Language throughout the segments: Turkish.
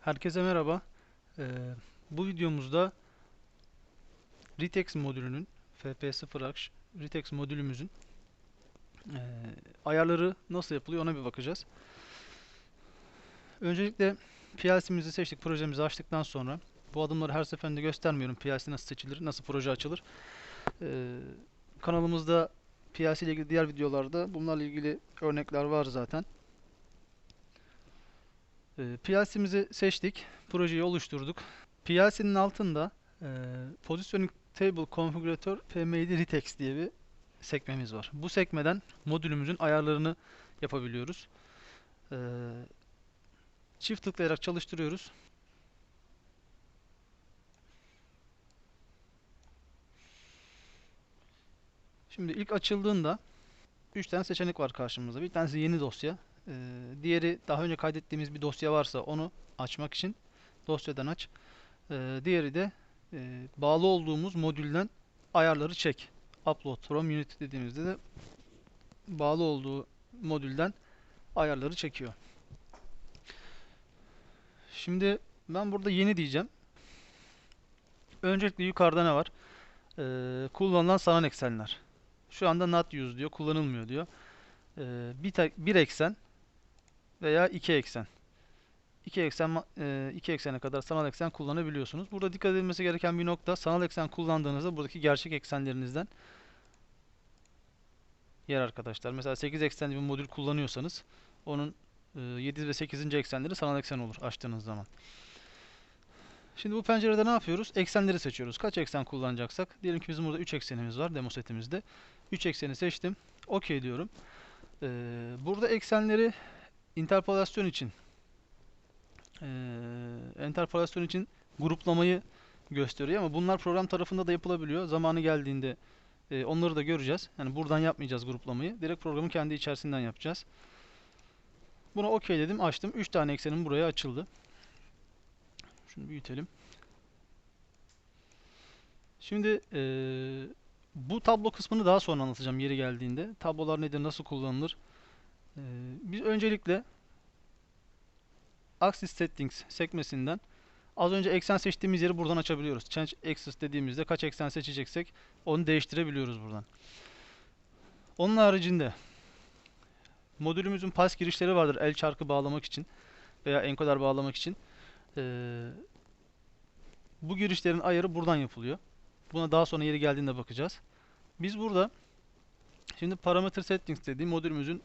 Herkese merhaba. Ee, bu videomuzda Ritex modülünün FP0H Ritex modülümüzün e, ayarları nasıl yapılıyor ona bir bakacağız. Öncelikle PLC'mizi seçtik, projemizi açtıktan sonra bu adımları her seferinde göstermiyorum. PLC nasıl seçilir, nasıl proje açılır. Ee, kanalımızda PLC ile ilgili diğer videolarda bunlarla ilgili örnekler var zaten. Ee, PLC'mizi seçtik. Projeyi oluşturduk. PLC'nin altında e, Positioning Table Configurator PMID Ritex diye bir sekmemiz var. Bu sekmeden modülümüzün ayarlarını yapabiliyoruz. Ee, çift tıklayarak çalıştırıyoruz. Şimdi ilk açıldığında 3 tane seçenek var karşımızda. Bir tanesi yeni dosya. Ee, diğeri daha önce kaydettiğimiz bir dosya varsa onu açmak için dosyadan aç. Ee, diğeri de e, bağlı olduğumuz modülden ayarları çek. Upload from Unity dediğimizde de bağlı olduğu modülden ayarları çekiyor. Şimdi ben burada yeni diyeceğim. Öncelikle yukarıda ne var? Ee, kullanılan sanal eksenler. Şu anda not used diyor, kullanılmıyor diyor. Ee, bir, bir eksen veya iki eksen. İki eksen e, iki eksene kadar sanal eksen kullanabiliyorsunuz. Burada dikkat edilmesi gereken bir nokta sanal eksen kullandığınızda buradaki gerçek eksenlerinizden yer arkadaşlar. Mesela 8 eksenli bir modül kullanıyorsanız onun e, 7 ve 8. eksenleri sanal eksen olur açtığınız zaman. Şimdi bu pencerede ne yapıyoruz? Eksenleri seçiyoruz. Kaç eksen kullanacaksak. Diyelim ki bizim burada 3 eksenimiz var demo setimizde. 3 ekseni seçtim. OK diyorum. Ee, burada eksenleri interpolasyon için eee interpolasyon için gruplamayı gösteriyor ama bunlar program tarafında da yapılabiliyor. Zamanı geldiğinde e, onları da göreceğiz. Yani buradan yapmayacağız gruplamayı. Direkt programın kendi içerisinden yapacağız. Buna OK dedim, açtım. 3 tane eksenim buraya açıldı. Şunu büyütelim. Şimdi eee, bu tablo kısmını daha sonra anlatacağım yeri geldiğinde. Tablolar nedir, nasıl kullanılır? Eee, biz öncelikle Axis Settings sekmesinden az önce eksen seçtiğimiz yeri buradan açabiliyoruz. Change Axis dediğimizde kaç eksen seçeceksek onu değiştirebiliyoruz buradan. Onun haricinde modülümüzün pas girişleri vardır el çarkı bağlamak için veya enkoder bağlamak için. Ee, bu girişlerin ayarı buradan yapılıyor. Buna daha sonra yeri geldiğinde bakacağız. Biz burada şimdi Parameter Settings dediğim modülümüzün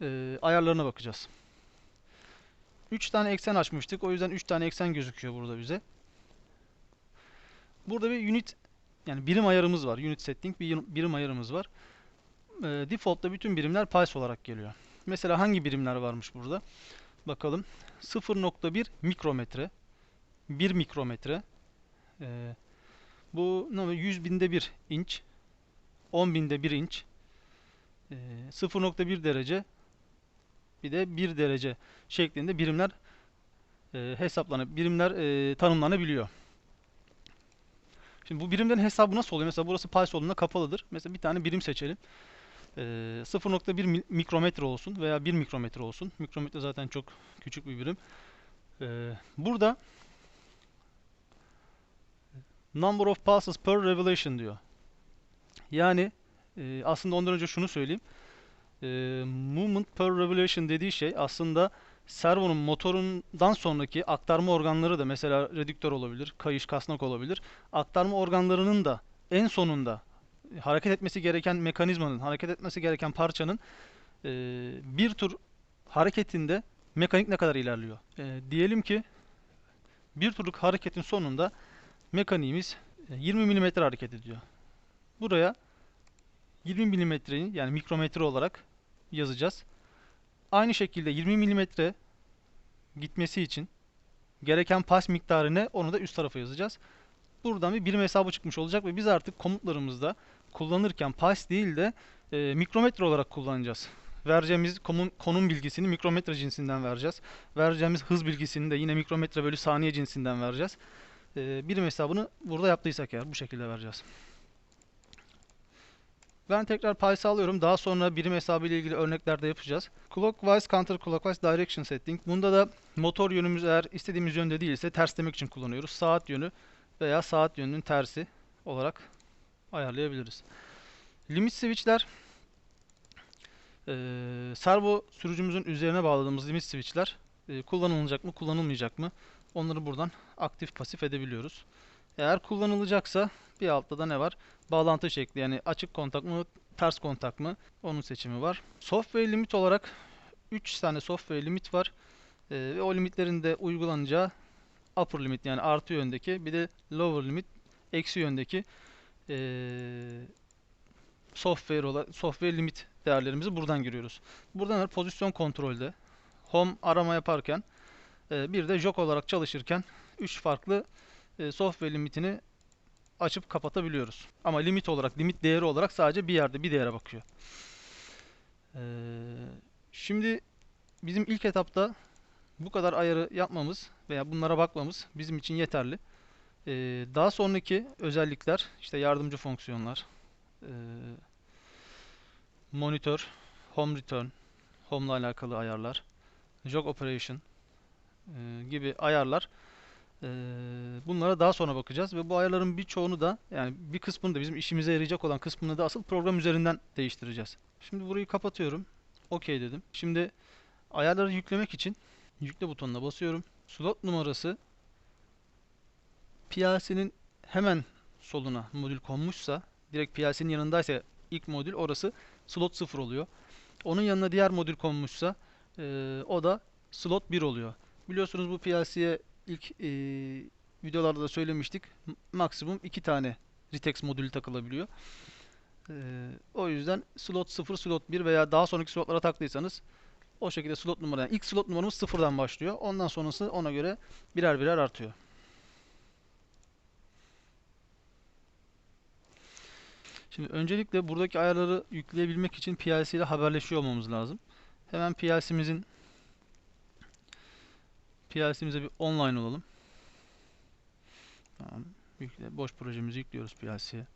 e, ayarlarına bakacağız. 3 tane eksen açmıştık. O yüzden 3 tane eksen gözüküyor burada bize. Burada bir unit yani birim ayarımız var. Unit setting bir birim ayarımız var. Ee, default'ta bütün birimler pulse olarak geliyor. Mesela hangi birimler varmış burada? Bakalım. 0.1 mikrometre. 1 mikrometre. Ee, bu ne oluyor? 100 binde 1 inç. 10 binde 1 inç. Ee, 0.1 derece bir de 1 derece şeklinde birimler e, hesaplanıp birimler e, tanımlanabiliyor. Şimdi bu birimlerin hesabı nasıl oluyor? Mesela burası pulse olduğunda kapalıdır. Mesela bir tane birim seçelim. E, 0.1 mi- mikrometre olsun veya 1 mikrometre olsun. Mikrometre zaten çok küçük bir birim. E, burada number of pulses per revelation diyor. Yani e, aslında ondan önce şunu söyleyeyim. E, movement per revelation dediği şey aslında servonun motorundan sonraki aktarma organları da mesela redüktör olabilir, kayış, kasnak olabilir. Aktarma organlarının da en sonunda hareket etmesi gereken mekanizmanın, hareket etmesi gereken parçanın e, bir tur hareketinde mekanik ne kadar ilerliyor? E, diyelim ki bir turluk hareketin sonunda mekaniğimiz e, 20 mm hareket ediyor. Buraya 20 milimetreyi yani mikrometre olarak yazacağız. Aynı şekilde 20 milimetre gitmesi için gereken pas miktarı ne onu da üst tarafa yazacağız. Buradan bir birim hesabı çıkmış olacak ve biz artık komutlarımızda kullanırken pas değil de e, mikrometre olarak kullanacağız. Vereceğimiz konum, konum bilgisini mikrometre cinsinden vereceğiz. Vereceğimiz hız bilgisini de yine mikrometre bölü saniye cinsinden vereceğiz. E, birim hesabını burada yaptıysak eğer bu şekilde vereceğiz. Ben tekrar pay sağlıyorum. Daha sonra birim hesabı ile ilgili örneklerde yapacağız. Clockwise, counterclockwise direction setting. Bunda da motor yönümüz eğer istediğimiz yönde değilse terslemek için kullanıyoruz. Saat yönü veya saat yönünün tersi olarak ayarlayabiliriz. Limit switchler eee, servo sürücümüzün üzerine bağladığımız limit switchler eee, kullanılacak mı, kullanılmayacak mı? Onları buradan aktif pasif edebiliyoruz. Eğer kullanılacaksa bir altta da ne var? Bağlantı şekli yani açık kontak mı, ters kontak mı? Onun seçimi var. Software limit olarak 3 tane software limit var. Eee, ve o limitlerin de uygulanacağı upper limit yani artı yöndeki bir de lower limit eksi yöndeki eee software software limit değerlerimizi buradan giriyoruz. Buradan da pozisyon kontrolde home arama yaparken eee, bir de jog olarak çalışırken 3 farklı eee, software limitini açıp kapatabiliyoruz. Ama limit olarak, limit değeri olarak sadece bir yerde bir değere bakıyor. Eee, şimdi bizim ilk etapta bu kadar ayarı yapmamız veya bunlara bakmamız bizim için yeterli. Ee, daha sonraki özellikler, işte yardımcı fonksiyonlar, ee, monitör, home return, home ile alakalı ayarlar, jog operation gibi ayarlar. Ee, bunlara daha sonra bakacağız ve bu ayarların birçoğunu da yani bir kısmını da bizim işimize yarayacak olan kısmını da asıl program üzerinden değiştireceğiz. Şimdi burayı kapatıyorum. OK dedim. Şimdi ayarları yüklemek için yükle butonuna basıyorum. Slot numarası PLC'nin hemen soluna modül konmuşsa, direkt PLC'nin yanındaysa ilk modül orası slot 0 oluyor. Onun yanına diğer modül konmuşsa eee, o da slot 1 oluyor. Biliyorsunuz bu PLC'ye ilk eee, videolarda da söylemiştik. Maksimum 2 tane Ritex modülü takılabiliyor. Eee, o yüzden slot 0, slot 1 veya daha sonraki slotlara taktıysanız o şekilde slot numara yani ilk slot numaramız sıfırdan başlıyor. Ondan sonrası ona göre birer birer artıyor. Şimdi öncelikle buradaki ayarları yükleyebilmek için PLC ile haberleşiyor olmamız lazım. Hemen PLC'mizin PLC'mize bir online olalım. Tamam. Yükle. Boş projemizi yüklüyoruz PLC'ye.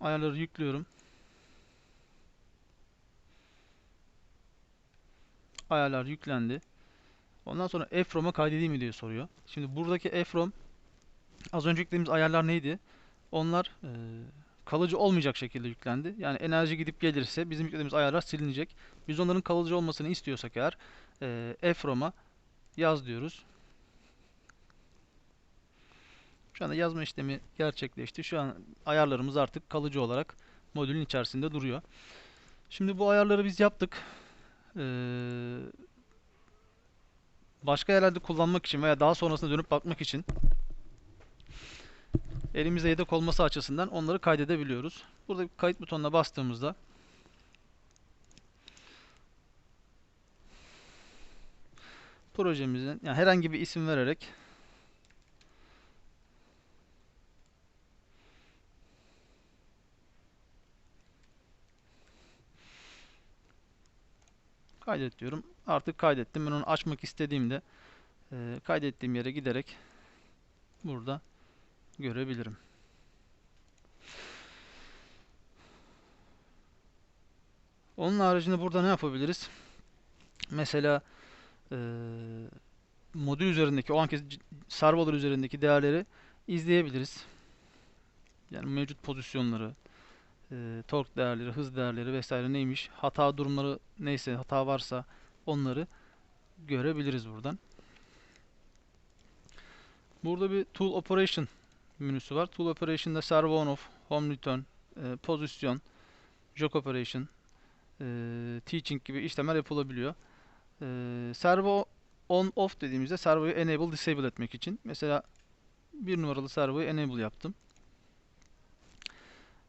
Ayarları yüklüyorum. Ayarlar yüklendi. Ondan sonra EFROM'a kaydedeyim mi diye soruyor. Şimdi buradaki EFROM az önce yüklediğimiz ayarlar neydi? Onlar eee, kalıcı olmayacak şekilde yüklendi. Yani enerji gidip gelirse bizim yüklediğimiz ayarlar silinecek. Biz onların kalıcı olmasını istiyorsak eğer eee EFROM'a yaz diyoruz. Şu anda yazma işlemi gerçekleşti. Şu an ayarlarımız artık kalıcı olarak modülün içerisinde duruyor. Şimdi bu ayarları biz yaptık. Ee, başka yerlerde kullanmak için veya daha sonrasında dönüp bakmak için elimizde yedek olması açısından onları kaydedebiliyoruz. Burada bir kayıt butonuna bastığımızda projemizin yani herhangi bir isim vererek Kaydet diyorum. Artık kaydettim. Ben onu açmak istediğimde e, kaydettiğim yere giderek burada görebilirim. Onun haricinde burada ne yapabiliriz? Mesela e, modül üzerindeki o anki servolar üzerindeki değerleri izleyebiliriz. Yani mevcut pozisyonları, e, tork değerleri, hız değerleri vesaire neymiş, hata durumları neyse, hata varsa onları görebiliriz buradan. Burada bir Tool Operation menüsü var. Tool Operation'da Servo On Off, Home Return, e, Pozisyon, Jog Operation, e, Teaching gibi işlemler yapılabiliyor. E, servo On Off dediğimizde servoyu Enable Disable etmek için. Mesela bir numaralı servoyu Enable yaptım.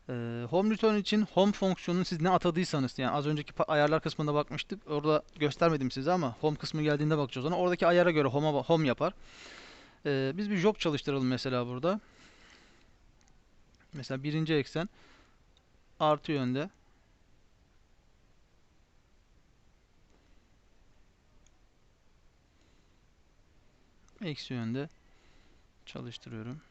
Ee, home return için home fonksiyonunu siz ne atadıysanız yani az önceki ayarlar kısmında bakmıştık. Orada göstermedim size ama home kısmı geldiğinde bakacağız ona. Oradaki ayara göre home'a home yapar. Ee, biz bir jog çalıştıralım mesela burada. Mesela birinci eksen artı yönde. Eksi yönde çalıştırıyorum.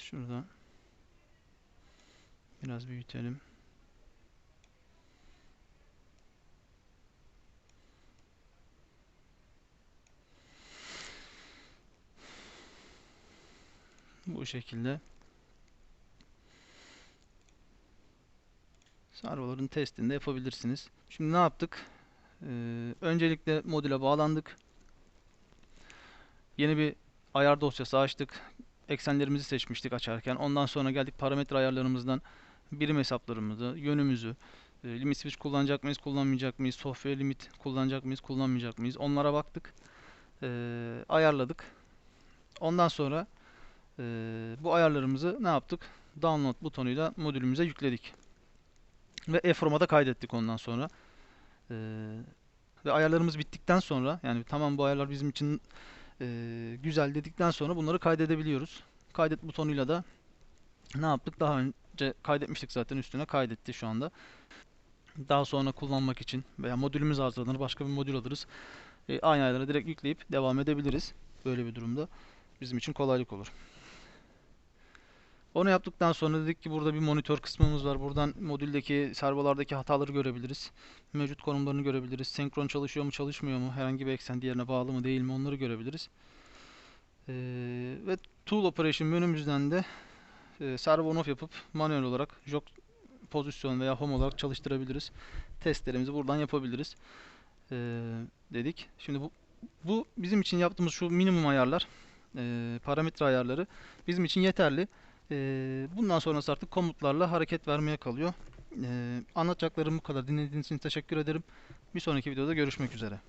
Evet şuradan biraz büyütelim. Bu şekilde servoların testini de yapabilirsiniz. Şimdi ne yaptık? Ee, öncelikle modüle bağlandık. Yeni bir ayar dosyası açtık. Eksenlerimizi seçmiştik açarken. Ondan sonra geldik parametre ayarlarımızdan birim hesaplarımızı, yönümüzü, e, limit switch kullanacak mıyız, kullanmayacak mıyız, software limit kullanacak mıyız, kullanmayacak mıyız onlara baktık. Ee, ayarladık. Ondan sonra e, bu ayarlarımızı ne yaptık? Download butonuyla modülümüze yükledik. Ve eFrom'a da kaydettik ondan sonra. Ve ayarlarımız bittikten sonra yani tamam bu ayarlar bizim için e, güzel dedikten sonra bunları kaydedebiliyoruz. Kaydet butonuyla da ne yaptık? Daha önce kaydetmiştik zaten üstüne kaydetti şu anda. Daha sonra kullanmak için veya modülümüz hazırlanır başka bir modül alırız. E, aynı ayarlara direkt yükleyip devam edebiliriz. Böyle bir durumda bizim için kolaylık olur. Onu yaptıktan sonra dedik ki burada bir monitör kısmımız var. Buradan modüldeki servolardaki hataları görebiliriz. Mevcut konumlarını görebiliriz. Senkron çalışıyor mu çalışmıyor mu? Herhangi bir eksen diğerine bağlı mı değil mi? Onları görebiliriz. Ee, ve Tool Operation menümüzden de e, servo on off yapıp manuel olarak jog pozisyon veya home olarak çalıştırabiliriz. Testlerimizi buradan yapabiliriz. Ee, dedik. Şimdi bu bu bizim için yaptığımız şu minimum ayarlar, e, parametre ayarları bizim için yeterli. Bundan sonrası artık komutlarla hareket vermeye kalıyor. Anlatacaklarım bu kadar. Dinlediğiniz için teşekkür ederim. Bir sonraki videoda görüşmek üzere.